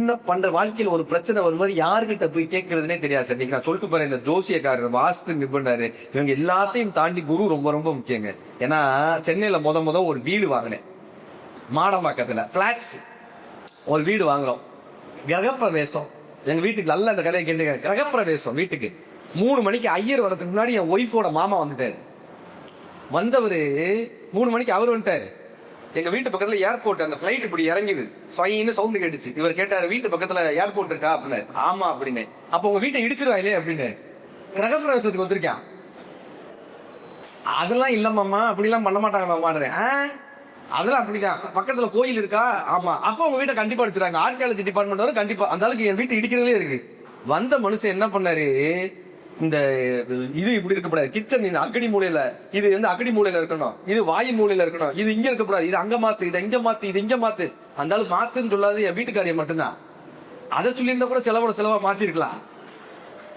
என்ன பண்ற வாழ்க்கையில ஒரு பிரச்சனை வரும்போது யாருக்கிட்ட போய் கேட்கறதுனே தெரியாது சார். நீங்க நான் சொல்லிட்டு போறேன் இந்த ஜோசியக்காரர் வாஸ்து நிபுணர் இவங்க எல்லாத்தையும் தாண்டி குரு ரொம்ப ரொம்ப முக்கியங்க. ஏன்னா சென்னையில முத முத ஒரு வீடு வாங்கினேன். மாடம்பாக்கத்துல பிளாட்ஸ் ஒரு வீடு வாங்குறோம். கிரகப்பிரவேசம். எங்க வீட்டுக்கு நல்ல அந்த கதையை கேட்டுங்க. கிரகப்பிரவேசம் வீட்டுக்கு. மூணு மணிக்கு ஐயர் வரதுக்கு முன்னாடி என் ஒய்ஃபோட மாமா வந்துட்டாரு. வந்தவர் மூணு மணிக்கு அவர் வந்துட்டாரு. எங்க வீட்டு பக்கத்துல ஏர்போர்ட் அந்த ஃபிளைட் இப்படி இறங்கிது. ஸ்வைன்னு சவுண்டு கேட்டுச்சு. இவர் கேட்டாரு வீட்டு பக்கத்துல ஏர்போர்ட் இருக்கா? அப்படின்னு. ஆமா அப்படின்னு. அப்ப உங்க வீட்டை இடிச்சிருவாங்களே அப்படின்னு. கிரகப்பிரவேசத்துக்கு வந்திருக்கான் அதெல்லாம் இல்ல மாமா அப்படிலாம் பண்ண மாட்டாங்க மாமான்றேன் ஆ? அதெல்லாம் அப்படிதான். பக்கத்துல கோயில் இருக்கா? ஆமா. அப்ப உங்க வீட்டை கண்டிப்பா அடிச்சிருக்காங்க ஆர்கியாலஜி டிபார்ட்மெண்ட் வரும் கண்டிப்பா. அந்த அளவுக்கு என் வீட்டு இடிக்கிறதுலே இருக்கு. வந்த மனுஷன் என்ன பண்ணாரு? இந்த இது இப்படி இருக்கக்கூடாது. கிச்சன் இந்த அக்கடி மூலையில இது வந்து அக்கடி மூலையில இருக்கணும். இது வாயு மூலையில இருக்கணும். இது இங்க இருக்கக்கூடாது. இது அங்க மாத்து இது இங்க மாத்து இது இங்க மாத்து. அந்த அளவுக்கு மாத்துன்னு சொல்லாது என் வீட்டுக்காரிய மட்டும்தான். அதை சொல்லியிருந்தா கூட செலவோட செலவா மாத்திருக்கலாம்.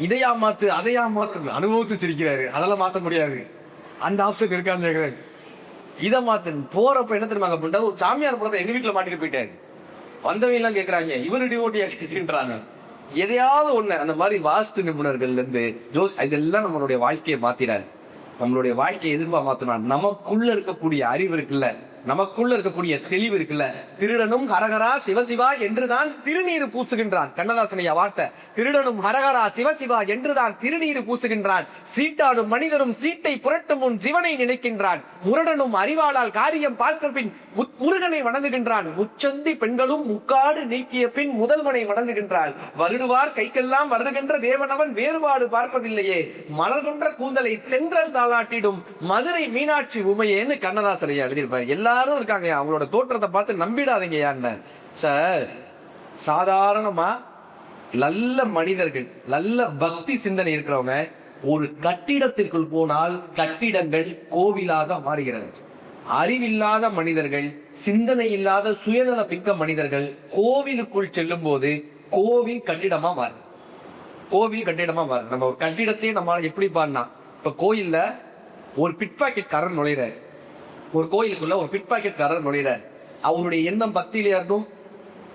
இதையா மாத்து அதையா மாத்து அனுபவித்து சிரிக்கிறாரு. அதெல்லாம் மாத்த முடியாது. அந்த ஆப்ஷன் இருக்கான்னு கேட்கிறேன் இதை மாத்து போறப்ப என்ன தெரியுமா அப்படின்ட்டு ஒரு சாமியார் படத்தை எங்க வீட்டுல மாட்டிட்டு போயிட்டாரு. வந்தவங்க எல்லாம் கேக்குறாங்க இவரு டிவோட்டியா கேட்கின்றாங்க எதையாவது ஒண்ணு அந்த மாதிரி வாஸ்து நிபுணர்கள்ல இருந்து ஜோஸ் இதெல்லாம் நம்மளுடைய வாழ்க்கையை மாத்திடாது நம்மளுடைய வாழ்க்கையை எதிர்பார்த்து மாத்தினா நமக்குள்ள இருக்கக்கூடிய அறிவு இருக்குல்ல. நமக்குள்ள இருக்கக்கூடிய தெளிவு இருக்குல்ல? திருடனும் ஹரஹரா சிவசிவா என்றுதான் திருநீர் பூசுகின்றான். கண்ணதாசனைய வார்த்தை திருடனும் ஹரஹரா சிவசிவா என்றுதான் திருநீர் பூசுகின்றான். சீட்டாடும் மனிதரும் சீட்டை புரட்டும் முன் சிவனை நினைக்கின்றான். முரடனும் அறிவாளால் காரியம் பார்த்த பின் முருகனை வணங்குகின்றான். முச்சந்தி பெண்களும் முக்காடு நீக்கிய பின் முதல்வனை வணங்குகின்றாள். வருடுவார் கைக்கெல்லாம் வருடுகின்ற தேவனவன் வேறுபாடு பார்ப்பதில்லையே. மலர்கொன்ற கூந்தலை தென்றல் தாளாட்டிடும் மதுரை மீனாட்சி உமையேன்னு கண்ணதாசனையா எழுதியிருப்பார். எல்லா எல்லாரும் இருக்காங்க. அவங்களோட தோற்றத்தை பார்த்து நம்பிடாதீங்க யாருன்னு. சார் சாதாரணமா நல்ல மனிதர்கள் நல்ல பக்தி சிந்தனை இருக்கிறவங்க ஒரு கட்டிடத்திற்குள் போனால் கட்டிடங்கள் கோவிலாக மாறுகிறது. அறிவில்லாத மனிதர்கள் சிந்தனை இல்லாத சுயநல மிக்க மனிதர்கள் கோவிலுக்குள் செல்லும் போது கோவில் கட்டிடமா மாறுது. கோவில் கட்டிடமா மாறுது. நம்ம கட்டிடத்தையே நம்மளால எப்படி பாடினா இப்ப கோயில்ல ஒரு பிட்பாக்கெட் பாக்கெட் நுழையிறாரு. ஒரு கோயிலுக்குள்ள ஒரு பிட் பாக்கெட் காரர் அவருடைய எண்ணம் பக்தியிலையா இருக்கும்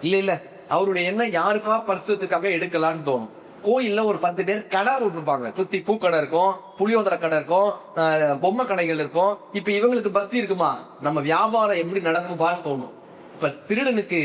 இல்ல இல்ல. அவருடைய எண்ணம் யாருக்கா பரிசுத்துக்காக எடுக்கலாம்னு தோணும். கோயில்ல ஒரு பத்து பேர் கடை விட்டுருப்பாங்க. சுத்தி பூக்கடை இருக்கும் புளியோதர கடை இருக்கும் பொம்மை கடைகள் இருக்கும். இப்ப இவங்களுக்கு பக்தி இருக்குமா? நம்ம வியாபாரம் எப்படி நடக்குமான்னு தோணும். இப்ப திருடனுக்கு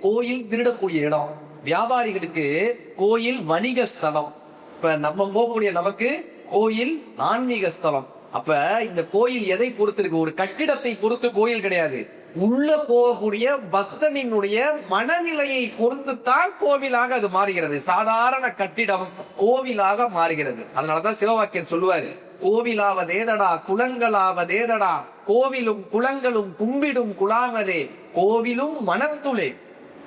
கோயில் திருடக்கூடிய இடம். வியாபாரிகளுக்கு கோயில் வணிக ஸ்தலம். இப்ப நம்ம போகக்கூடிய நமக்கு கோயில் ஆன்மீக ஸ்தலம். அப்ப இந்த கோயில் எதை பொறுத்திருக்கு? ஒரு கட்டிடத்தை பொறுத்து கோயில் கிடையாது. உள்ள போகக்கூடிய பக்தனினுடைய மனநிலையை பொறுத்துத்தான் கோவிலாக அது மாறுகிறது. சாதாரண கட்டிடம் கோவிலாக மாறுகிறது. அதனாலதான் சிவவாக்கியர் சொல்லுவாரு கோவிலாவதேதடா குளங்களாவதேதடா கோவிலும் குளங்களும் கும்பிடும் குலாவரே கோவிலும் மனத்துளே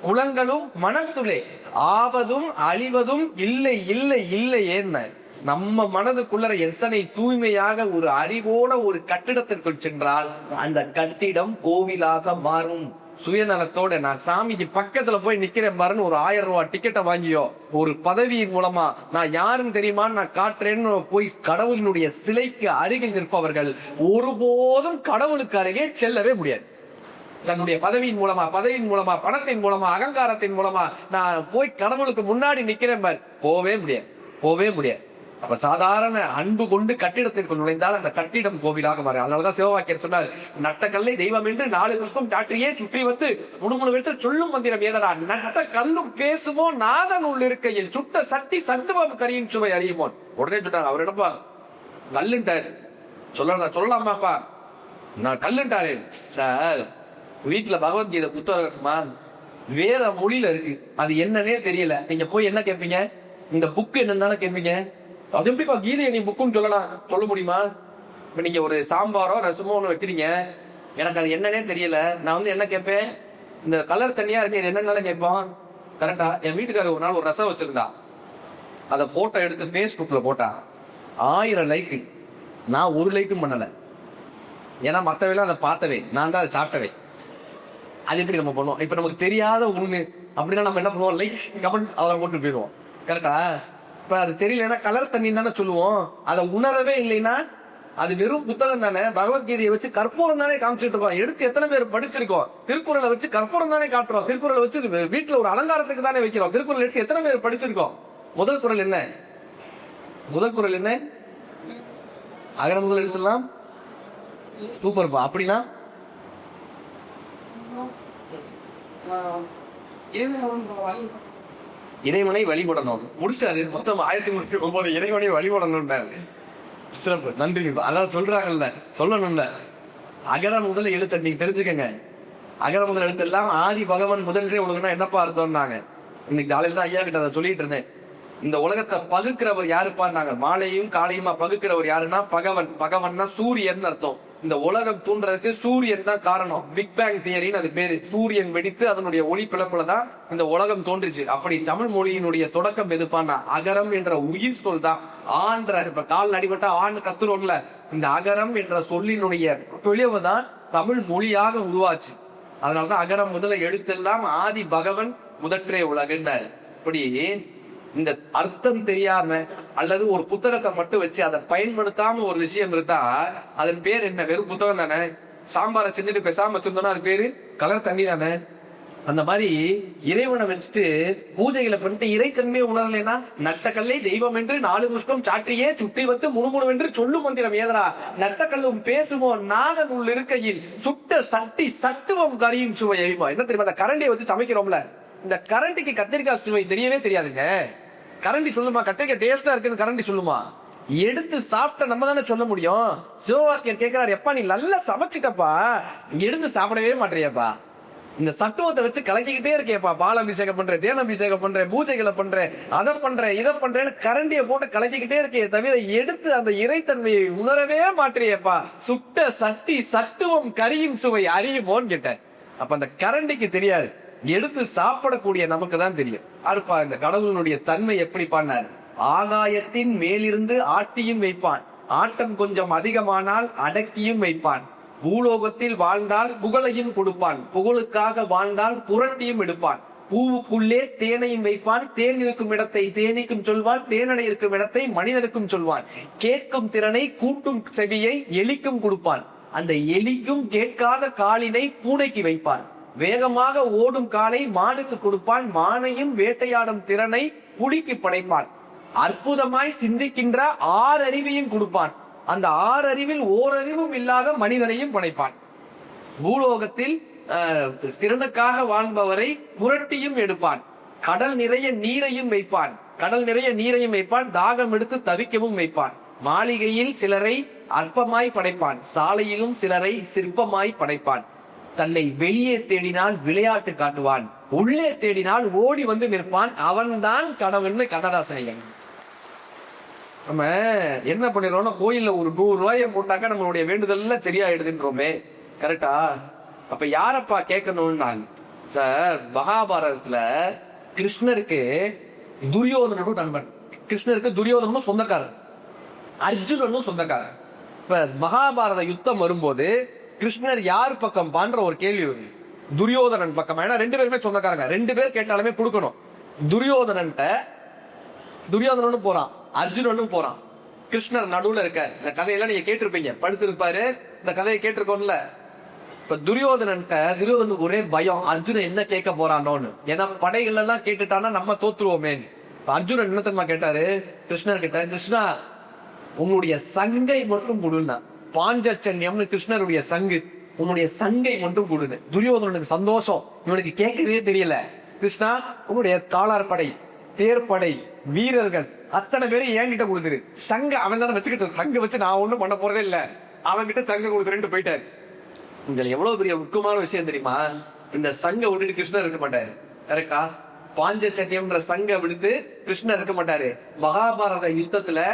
குளங்களும் மனத்துளே ஆவதும் அழிவதும் இல்லை இல்லை இல்லை என்ன நம்ம மனதுக்குள்ள எத்தனை தூய்மையாக ஒரு அறிவோட ஒரு கட்டிடத்திற்குள் சென்றால் அந்த கட்டிடம் கோவிலாக மாறும். சுயநலத்தோட நான் சாமிக்கு பக்கத்துல போய் நிக்கிறேன் பாருன்னு ஒரு ஆயிரம் ரூபாய் டிக்கெட்டை வாங்கியோ ஒரு பதவியின் மூலமா நான் யாருன்னு தெரியுமான்னு நான் காட்டுறேன்னு போய் கடவுளினுடைய சிலைக்கு அருகில் நிற்பவர்கள் ஒருபோதும் கடவுளுக்கு அருகே செல்லவே முடியாது. தன்னுடைய பதவியின் மூலமா பதவியின் மூலமா பணத்தின் மூலமா அகங்காரத்தின் மூலமா நான் போய் கடவுளுக்கு முன்னாடி நிக்கிறேன் பார். போவே முடியாது. போவே முடியாது. அப்ப சாதாரண அன்பு கொண்டு கட்டிடத்திற்குள் நுழைந்தால் அந்த கட்டிடம் கோவிலாக மாறும். அதனாலதான் சிவவாக்கியர் சொன்னார் நட்டக்கல்லை தெய்வம் என்று நாலு புஷ்பம் சாற்றியே சுற்றி வந்து முணுமுணு வென்று சொல்லும் மந்திரம் ஏதடா? நட்ட கல்லும் பேசுமோ? நாதன் உள் இருக்கையில் சுட்ட சட்டி சண்டுவம் கரியின் சுவை அறியுமோன் உடனே சொன்னாங்க அவர் கல்லுண்டாரு கல்லுன்ட்டாரு. சொல்லலாம் சொல்லலாமாப்பா? நான் கல்லுண்டாரு சார் வீட்டுல பகவத்கீதை புத்தகம் இருக்குமா? வேற மொழியில இருக்கு. அது என்னன்னே தெரியல. நீங்க போய் என்ன கேட்பீங்க இந்த புக் என்னன்னு கேட்பீங்க அது எப்படிப்பா கீதையை நீ புக்குன்னு சொல்லலாம் சொல்ல முடியுமா? இப்போ நீங்கள் ஒரு சாம்பாரோ ரசமோ ஒன்று வைக்கிறீங்க. எனக்கு அது என்னன்னே தெரியல. நான் வந்து என்ன கேட்பேன்? இந்த கலர் தனியாக இருக்கு இது என்னன்னாலும் கேட்போம். கரெக்டா என் வீட்டுக்காரர் ஒரு நாள் ஒரு ரசம் வச்சுருந்தா. அதை ஃபோட்டோ எடுத்து ஃபேஸ்புக்கில் போட்டா. ஆயிரம் லைக்கு நான் ஒரு லைக்கும் பண்ணலை. ஏன்னா மற்றவையெல்லாம் அதை பார்த்தவே. நான் தான் அதை சாப்பிட்டவே. அது எப்படி நம்ம பண்ணுவோம்? இப்போ நமக்கு தெரியாத ஒன்று அப்படின்னா நம்ம என்ன பண்ணுவோம்? லைக் கமெண்ட் அதில் போட்டு போயிடுவோம். கரெக்டா இப்போ அது தெரியலன்னா கலர் தண்ணி தானே சொல்லுவோம். அதை உணரவே இல்லைன்னா அது வெறும் புத்தகம் தானே. பகவத்கீதையை வச்சு கற்பூரம் தானே காமிச்சிட்டு இருக்கோம். எடுத்து எத்தனை பேர் படிச்சிருக்கோம். திருக்குறளை வச்சு கற்பூரம் தானே காட்டுறோம். திருக்குறளை வச்சு வீட்டுல ஒரு அலங்காரத்துக்கு தானே வைக்கிறோம். திருக்குறள் எடுத்து எத்தனை பேர் படிச்சிருக்கோம்? முதல் குறள் என்ன? முதல் குறள் என்ன? அகர முதல் எழுத்துலாம்? சூப்பர்ப்பா அப்படின்னா? இறைவனை வழிபடணும். முடிச்சிட்டாரு. மொத்தம் ஆயிரத்தி முன்னூத்தி ஒன்பது இறைவனை வழிபடணும் சிறப்பு. நன்றி. அதான் சொல்றாங்கல்ல. சொல்லணும்ல. அகர முதல் எழுத்து. நீங்க தெரிஞ்சுக்கங்க. அகர முதல் எழுத்து எல்லாம் ஆதி பகவான் முதல்ல உங்களுக்குன்னா என்னப்பா அர்த்தம்னாங்க. இன்னைக்கு காலையில் தான் ஐயா கிட்ட அதை சொல்லிட்டு இருந்தேன். இந்த உலகத்தை பகுக்கிறவர் யாருப்பான்னாங்க மாலையும் காலையுமா பகுக்கிறவர் யாருன்னா பகவன். பகவன்னா சூரியன் அர்த்தம். இந்த உலகம் தூண்டுறதுக்கு சூரியன் தான் காரணம். பிக் பேங் தியரின்னு அது பேரு. சூரியன் வெடித்து அதனுடைய ஒளி பிளப்புல தான் இந்த உலகம் தோன்றுச்சு. அப்படி தமிழ் மொழியினுடைய தொடக்கம் எதுப்பான்னா அகரம் என்ற உயிர் சொல் தான். ஆன்ற இப்ப கால் அடிபட்டா ஆண் கத்துறோம்ல. இந்த அகரம் என்ற சொல்லினுடைய பிழிவு தான் தமிழ் மொழியாக உருவாச்சு. அதனாலதான் அகரம் முதல்ல எழுத்தெல்லாம் ஆதி பகவன் முதற்றே உலகுன்றார் இப்படி இந்த அர்த்தம் தெரியாம அல்லது ஒரு புத்தகத்தை மட்டும் வச்சு அதை பயன்படுத்தாம ஒரு விஷயம் இருந்தா அதன் பேர் என்ன? வெறும் புத்தகம் தானே? சாம்பாரை செஞ்சுட்டு பேசாம வச்சிருந்தோம்னா அது பேரு கலர் தண்ணி தானே? அந்த மாதிரி இறைவனை வச்சுட்டு பூஜைகளை பண்ணிட்டு இறைத்தன்மையை உணரலைன்னா நட்டக்கல்லை தெய்வம் என்று நாலு புஷ்பம் சாற்றியே சுட்டி வந்து முணுமுணுவென்று சொல்லும் மந்திரம் ஏதரா நட்டக்கல்லும் பேசுமோ? நாகன் இருக்கையில் சுட்ட சட்டி சட்டுவம் கரியும் சுவை என்ன தெரியுமா? அந்த கரண்டியை வச்சு சமைக்கிறோம்ல. இந்த கரண்டிக்கு கத்திரிக்காய் சுவை தெரியவே தெரியாதுங்க. கரண்டி சொல்லுமா? கட்டைக்கு டேஸ்டா இருக்குன்னு கரண்டி சொல்லுமா? எடுத்து சாப்பிட்ட நம்ம தானே சொல்ல முடியும். சிவவாக்கியர் கேட்கிறார் எப்பா நீ நல்லா சமைச்சிட்டப்பா. எடுத்து சாப்பிடவே மாட்டேறியப்பா. இந்த சட்டுவத்தை வச்சு கலக்கிக்கிட்டே இருக்கேப்பா பாலாபிஷேகம் பண்றேன் தேன் பண்றேன் பூஜைகளை பண்றேன் அதை பண்றேன் இதை பண்றேன்னு கரண்டியை போட்டு கலக்கிக்கிட்டே இருக்கே தவிர எடுத்து அந்த இறைத்தன்மையை உணரவே மாட்டேறியப்பா. சுட்ட சட்டி சட்டுவம் கரியும் சுவை அறியுமோன்னு கேட்டேன். அப்ப அந்த கரண்டிக்கு தெரியாது. எடுத்து சாப்பிடக்கூடிய நமக்கு தான் தெரியும். அருப்பா இந்த கடவுளினுடைய தன்மை எப்படி பண்ணார்? ஆகாயத்தின் மேலிருந்து ஆட்டியும் வைப்பான். ஆட்டம் கொஞ்சம் அதிகமானால் அடக்கியும் வைப்பான். பூலோகத்தில் வாழ்ந்தால் புகழையும் கொடுப்பான். புகழுக்காக வாழ்ந்தால் புரட்டியும் எடுப்பான். பூவுக்குள்ளே தேனையும் வைப்பான். தேன் இருக்கும் இடத்தை தேனிக்கும் சொல்வான். தேனடை இருக்கும் இடத்தை மனிதனுக்கும் சொல்வான். கேட்கும் திறனை கூட்டும் செவியை எலிக்கும் கொடுப்பான். அந்த எலிக்கும் கேட்காத காலினை பூனைக்கு வைப்பான். வேகமாக ஓடும் காலை மானுக்கு கொடுப்பான் மானையும் வேட்டையாடும் திறனை புலிக்கு படைப்பான் அற்புதமாய் சிந்திக்கின்ற ஆறு அறிவையும் கொடுப்பான். அந்த ஆறு அறிவில் ஓரறிவும் இல்லாத மனிதனையும் படைப்பான் பூலோகத்தில் திறனுக்காக வாழ்பவரை புரட்டியும் எடுப்பான். கடல் நிறைய நீரையும் வைப்பான் கடல் நிறைய நீரையும் வைப்பான் தாகம் எடுத்து தவிக்கவும் வைப்பான் மாளிகையில் சிலரை அற்பமாய் படைப்பான். சாலையிலும் சிலரை சிற்பமாய் படைப்பான். தன்னை வெளியே தேடினால் விளையாட்டு காட்டுவான். உள்ளே தேடினால் ஓடி வந்து நிற்பான். அவன்தான் கடவுள்னு கண்ணதாசன் நம்ம என்ன பண்ணிடுறோம்னா கோயில்ல ஒரு நூறு ரூபாயை போட்டாக்கா நம்மளுடைய வேண்டுதல்ல சரியாயிடுதுன்றோமே. கரெக்டா அப்ப யாரப்பா கேட்கணும்னாங்க சார் மகாபாரதத்துல கிருஷ்ணருக்கு துரியோதனனும் நண்பன். கிருஷ்ணருக்கு துரியோதனனும் சொந்தக்காரன் அர்ஜுனனும் சொந்தக்காரன் இப்ப மகாபாரத யுத்தம் வரும்போது கிருஷ்ணர் யார் பக்கம் பான்ற ஒரு கேள்வி வருது. துரியோதனன் பக்கம். ஏன்னா ரெண்டு பேருமே சொந்தக்காரங்க. ரெண்டு பேர் கேட்டாலுமே கொடுக்கணும். துரியோதனன்ட்ட துரியோதனனும் போறான். அர்ஜுனனும் போறான். கிருஷ்ணர் நடுவுல இருக்க இந்த கதையெல்லாம் நீங்க கேட்டிருப்பீங்க. படுத்திருப்பாரு. இந்த கதையை கேட்டிருக்கோம்ல. இப்ப துரியோதனன்ட்ட துரியோதனுக்கு ஒரே பயம். அர்ஜுனன் என்ன கேட்க போறானோன்னு. ஏன்னா படைகள் எல்லாம் கேட்டுட்டானா நம்ம தோத்துருவோமே இப்ப அர்ஜுனன் என்ன தெரியுமா கேட்டாரு? கிருஷ்ணர் கிட்ட கிருஷ்ணா உங்களுடைய சங்கை மட்டும் கொடுன்னா பாஞ்சச்சன்யம்னு கிருஷ்ணருடைய சங்கு. உன்னுடைய சங்கை மட்டும் கொடுன்னு. துரியோதனனுக்கு சந்தோஷம். இவனுக்கு கேட்கவே தெரியல. கிருஷ்ணா உன்னுடைய காலார் படை தேர்ப்படை வீரர்கள் அத்தனை பேரும் என்கிட்ட கொடுத்துரு. சங்க அவன் தானே வச்சுக்கிட்டு சங்க வச்சு நான் ஒண்ணும் பண்ண போறதே இல்ல. அவன் கிட்ட சங்க கொடுத்துருன்ட்டு போயிட்டாரு. இதுல எவ்வளவு பெரிய முக்கியமான விஷயம் தெரியுமா? இந்த சங்க விட்டுட்டு கிருஷ்ணர் இருக்க மாட்டாரு. கரெக்டா? பாஞ்சச்சன்யம்ன்ற சங்க விடுத்து கிருஷ்ணர் இருக்க மாட்டாரு. மகாபாரத யுத்தத்துல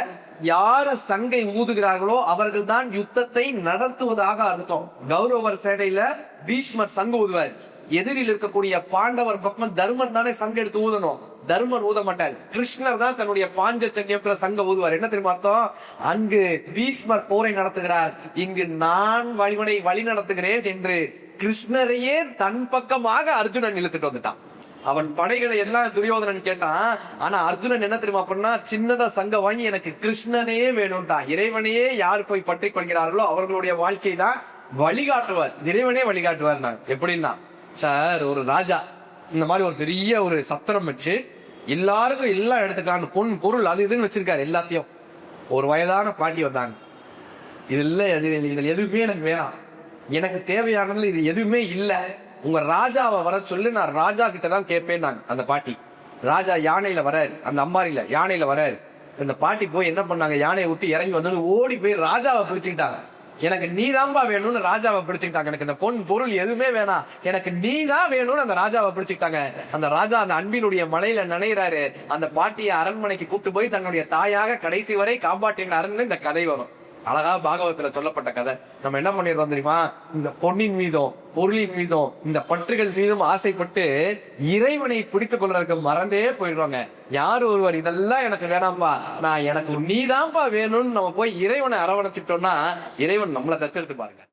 யார சங்கை ஊதுகிறார்களோ அவர்கள் தான் யுத்தத்தை நடத்துவதாக அர்த்தம். கௌரவர் சேடையில பீஷ்மர் சங்கு ஊதுவார். எதிரில் இருக்கக்கூடிய பாண்டவர் பக்கம் தர்மன் தானே சங்க எடுத்து ஊதணும். தர்மன் ஊத மாட்டார். கிருஷ்ணர் தான் தன்னுடைய பாஞ்ச சங்கியத்துல சங்க ஊதுவார். என்ன தெரியுமா அர்த்தம்? அங்கு பீஷ்மர் போரை நடத்துகிறார். இங்கு நான் வழிமுறை வழி நடத்துகிறேன் என்று கிருஷ்ணரையே தன் பக்கமாக அர்ஜுனன் இழுத்துட்டு வந்துட்டான். அவன் படைகளை எல்லாம் துரியோதனன் கேட்டான். ஆனா அர்ஜுனன் என்ன தெரியுமா பண்ணா? சின்னதா சங்க வாங்கி எனக்கு கிருஷ்ணனே வேணும்ட்டான். இறைவனையே யார் போய் பற்றி கொள்கிறார்களோ அவர்களுடைய வாழ்க்கை தான் வழிகாட்டுவார். இறைவனே வழிகாட்டுவார் நான். எப்படின்னா சார் ஒரு ராஜா இந்த மாதிரி ஒரு பெரிய ஒரு சத்திரம் வச்சு எல்லாருக்கும் எல்லாம் எடுத்துக்கலாம் பொன் பொருள் அது இதுன்னு வச்சிருக்காரு எல்லாத்தையும். ஒரு வயதான பாட்டி வந்தாங்க. இது இல்ல இதுல எதுவுமே எனக்கு வேணாம். எனக்கு தேவையானதுல இது எதுவுமே இல்லை. உங்க ராஜாவை வர சொல்லி நான் ராஜா கிட்ட தான் கேட்பேன் நான் அந்த பாட்டி. ராஜா யானையில வராரு அந்த அம்மாரியில யானையில வராரு. இந்த பாட்டி போய் என்ன பண்ணாங்க யானையை விட்டு இறங்கி வந்து ஓடி போய் ராஜாவை பிடிச்சுக்கிட்டாங்க. எனக்கு நீ தான்பா வேணும்னு ராஜாவை பிடிச்சுக்கிட்டாங்க. எனக்கு இந்த பொன் பொருள் எதுவுமே வேணாம். எனக்கு நீ தான் வேணும்னு அந்த ராஜாவை பிடிச்சுக்கிட்டாங்க. அந்த ராஜா அந்த அன்பினுடைய மலையில நனைகிறாரு அந்த பாட்டியை அரண்மனைக்கு கூப்பிட்டு போய் தன்னுடைய தாயாக கடைசி வரை காப்பாற்றினாருன்னு இந்த கதை வரும். அழகா பாகவத்துல சொல்லப்பட்ட கதை. நம்ம என்ன பண்ணிடுறோம் தெரியுமா? இந்த பொன்னின் மீதும் பொருளின் மீதும் இந்த பற்றுகள் மீதும் ஆசைப்பட்டு இறைவனை பிடித்துக் கொள்றதுக்கு மறந்தே போயிடுவாங்க. யார் ஒருவர் இதெல்லாம் எனக்கு வேணாம்பா நான் எனக்கு நீதான்ப்பா வேணும்னு நம்ம போய் இறைவனை அரவணைச்சிட்டோம்னா இறைவன் நம்மளை தத்தெடுத்து பாருங்க.